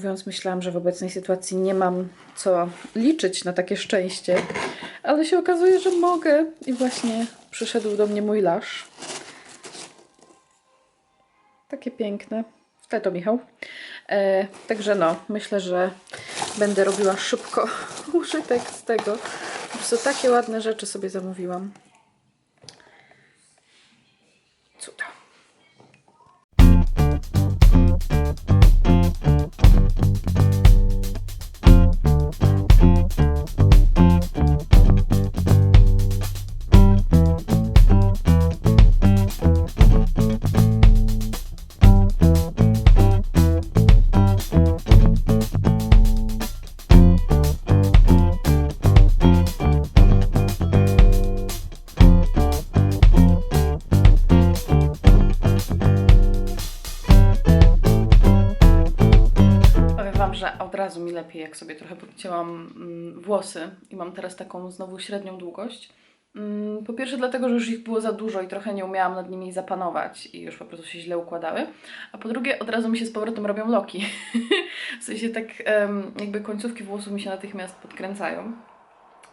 mówiąc, myślałam, że w obecnej sytuacji nie mam co liczyć na takie szczęście, ale się okazuje, że mogę i właśnie przyszedł do mnie mój lasz. Takie piękne. Ale to Michał. E, także no, myślę, że będę robiła szybko użytek z tego. Po prostu takie ładne rzeczy sobie zamówiłam. Razu mi lepiej, jak sobie trochę podcięłam mm, włosy i mam teraz taką znowu średnią długość. Mm, Po pierwsze dlatego, że już ich było za dużo i trochę nie umiałam nad nimi zapanować i już po prostu się źle układały. A po drugie od razu mi się z powrotem robią loki. w sensie tak jakby końcówki włosów mi się natychmiast podkręcają.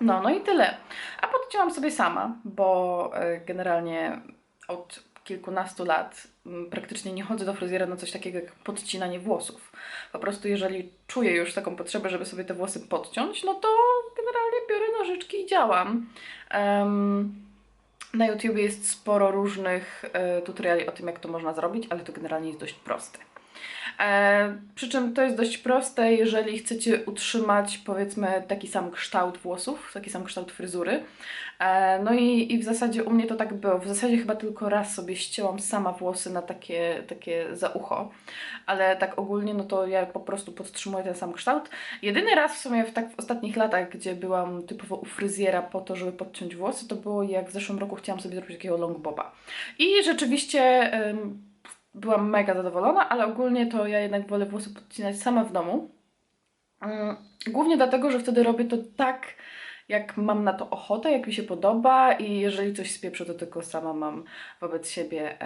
No, no i tyle. A podcięłam sobie sama, bo e, generalnie od kilkunastu lat praktycznie nie chodzę do fryzjera na coś takiego jak podcinanie włosów. Po prostu jeżeli czuję już taką potrzebę, żeby sobie te włosy podciąć, no to generalnie biorę nożyczki i działam. Em, na YouTubie jest sporo różnych e, tutoriali o tym, jak to można zrobić, ale to generalnie jest dość proste. E, przy czym to jest dość proste, jeżeli chcecie utrzymać powiedzmy taki sam kształt włosów, taki sam kształt fryzury. E, no i, i w zasadzie u mnie to tak było. W zasadzie chyba tylko raz sobie ścięłam sama włosy na takie, takie za ucho, ale tak ogólnie no to ja po prostu podtrzymuję ten sam kształt. Jedyny raz w sumie w, tak w ostatnich latach, gdzie byłam typowo u fryzjera po to, żeby podciąć włosy, to było jak w zeszłym roku chciałam sobie zrobić takiego long boba. I rzeczywiście byłam mega zadowolona, ale ogólnie to ja jednak wolę włosy podcinać sama w domu. Mm, Głównie dlatego, że wtedy robię to tak, jak mam na to ochotę, jak mi się podoba i jeżeli coś spieprzę, to tylko sama mam wobec siebie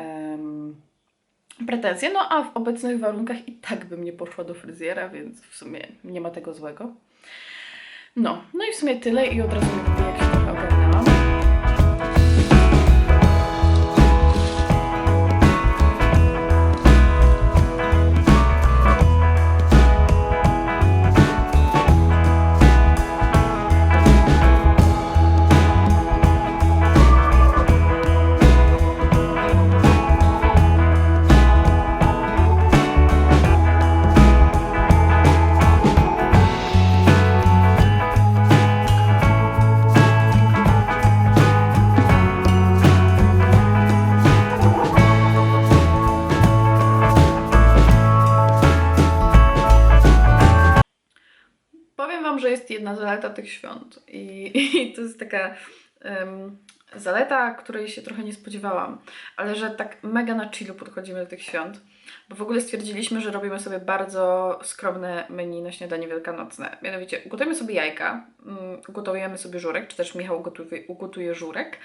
pretensje. No a w obecnych warunkach i tak bym nie poszła do fryzjera, więc w sumie nie ma tego złego. No, no i w sumie tyle i od razu jak się Że jest jedna zaleta tych świąt. I, i to jest taka em, zaleta, której się trochę nie spodziewałam, ale że tak mega na chillu podchodzimy do tych świąt, bo w ogóle stwierdziliśmy, że robimy sobie bardzo skromne menu na śniadanie wielkanocne. Mianowicie ugotujemy sobie jajka, mm, ugotujemy sobie żurek, czy też Michał ugotuje, ugotuje żurek,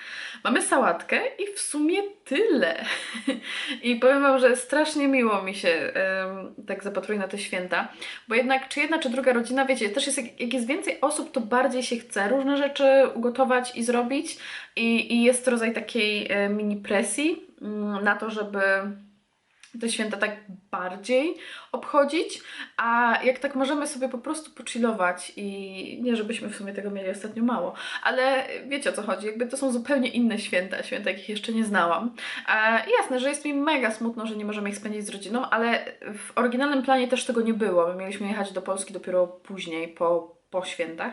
mamy sałatkę i w sumie tyle. I powiem Wam, że strasznie miło mi się em, tak zapatruje na te święta, bo jednak czy jedna, czy druga rodzina, wiecie, też jest, jak, jak jest więcej osób, to bardziej się chce różne rzeczy ugotować i zrobić i, i jest rodzaj takiej e, mini presji mm, na to, żeby te święta tak bardziej obchodzić, a jak tak możemy sobie po prostu pochillować i nie, żebyśmy w sumie tego mieli ostatnio mało, ale wiecie o co chodzi, jakby to są zupełnie inne święta, święta jakich jeszcze nie znałam. E, jasne, że jest mi mega smutno, że nie możemy ich spędzić z rodziną, ale w oryginalnym planie też tego nie było. My mieliśmy jechać do Polski dopiero później, po, po świętach.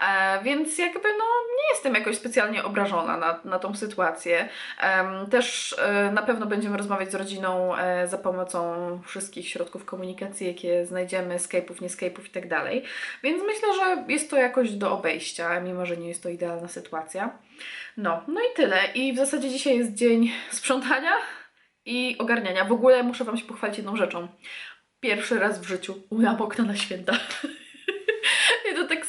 E, więc jakby no nie jestem jakoś specjalnie obrażona na, na tą sytuację. Em, też e, na pewno będziemy rozmawiać z rodziną e, za pomocą wszystkich środków komunikacji, jakie znajdziemy, Skype'ów, nie Skype'ów i tak dalej. Więc myślę, że jest to jakoś do obejścia, mimo że nie jest to idealna sytuacja. No, no i tyle. I w zasadzie dzisiaj jest dzień sprzątania i ogarniania. W ogóle muszę Wam się pochwalić jedną rzeczą. Pierwszy raz w życiu umyłam okna na święta.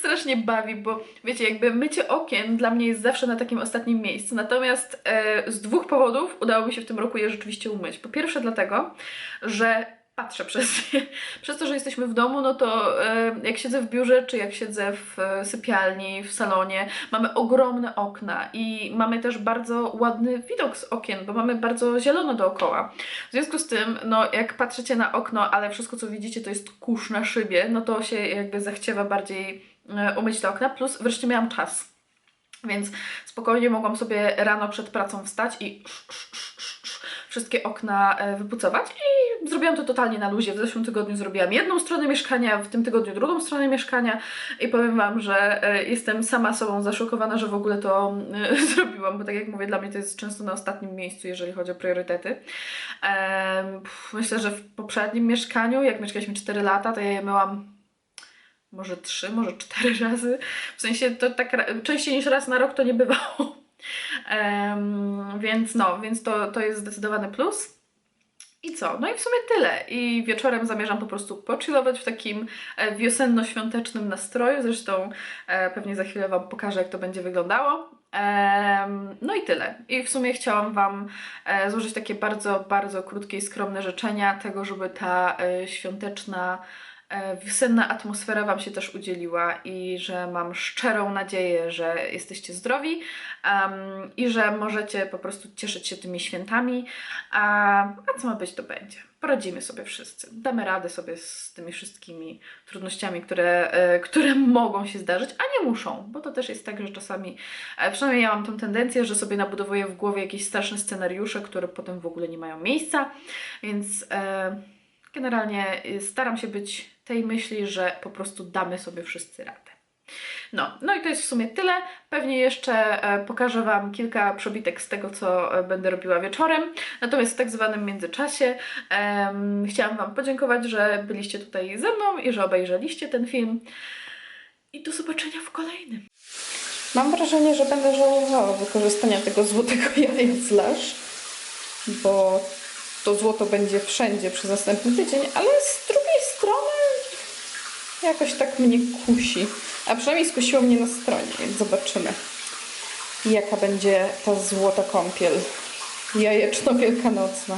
Strasznie bawi, bo wiecie, jakby mycie okien dla mnie jest zawsze na takim ostatnim miejscu. Natomiast e, z dwóch powodów udało mi się w tym roku je rzeczywiście umyć. Po pierwsze dlatego, że patrzę przez nie. Przez to, że jesteśmy w domu, no to e, jak siedzę w biurze, czy jak siedzę w e, sypialni, w salonie, mamy ogromne okna i mamy też bardzo ładny widok z okien, bo mamy bardzo zielono dookoła. W związku z tym, no jak patrzycie na okno, ale wszystko co widzicie to jest kurz na szybie, no to się jakby zachciewa bardziej umyć te okna, plus wreszcie miałam czas. Więc spokojnie mogłam sobie rano przed pracą wstać i wszystkie okna e, wypucować i zrobiłam to totalnie na luzie. W zeszłym tygodniu zrobiłam jedną stronę mieszkania, w tym tygodniu drugą stronę mieszkania i powiem Wam, że e, jestem sama sobą zaszokowana, że w ogóle to e, zrobiłam, bo tak jak mówię, dla mnie to jest często na ostatnim miejscu, jeżeli chodzi o priorytety. Myślę, że w poprzednim mieszkaniu, jak mieszkaliśmy 4 lata, to ja je myłam może trzy, może cztery razy. W sensie to tak częściej niż raz na rok to nie bywało. Em, więc no, więc to, to jest zdecydowany plus. I co? No i w sumie tyle. I wieczorem zamierzam po prostu pochillować w takim e, wiosenno-świątecznym nastroju. Zresztą e, pewnie za chwilę Wam pokażę, jak to będzie wyglądało. No i tyle. I w sumie chciałam Wam e, złożyć takie bardzo, bardzo krótkie i skromne życzenia tego, żeby ta świąteczna wiosenna atmosfera Wam się też udzieliła i że mam szczerą nadzieję, że jesteście zdrowi em, i że możecie po prostu cieszyć się tymi świętami. A, a co ma być, to będzie. Poradzimy sobie wszyscy. Damy radę sobie z tymi wszystkimi trudnościami, które, e, które mogą się zdarzyć, a nie muszą, bo to też jest tak, że czasami, e, przynajmniej ja mam tą tendencję, że sobie nabudowuję w głowie jakieś straszne scenariusze, które potem w ogóle nie mają miejsca, więc e, generalnie staram się być tej myśli, że po prostu damy sobie wszyscy radę. No, no i to jest w sumie tyle. Pewnie jeszcze e, pokażę Wam kilka przebitek z tego, co e, będę robiła wieczorem. Natomiast w tak zwanym międzyczasie em, chciałam Wam podziękować, że byliście tutaj ze mną i że obejrzeliście ten film. I do zobaczenia w kolejnym. Mam wrażenie, że będę żałowała wykorzystania tego złotego jaja z bo to złoto będzie wszędzie przez następny tydzień, ale z drugiej jakoś tak mnie kusi. A przynajmniej skusiło mnie na stronie, więc zobaczymy, jaka będzie ta złota kąpiel jajeczno-wielkanocna.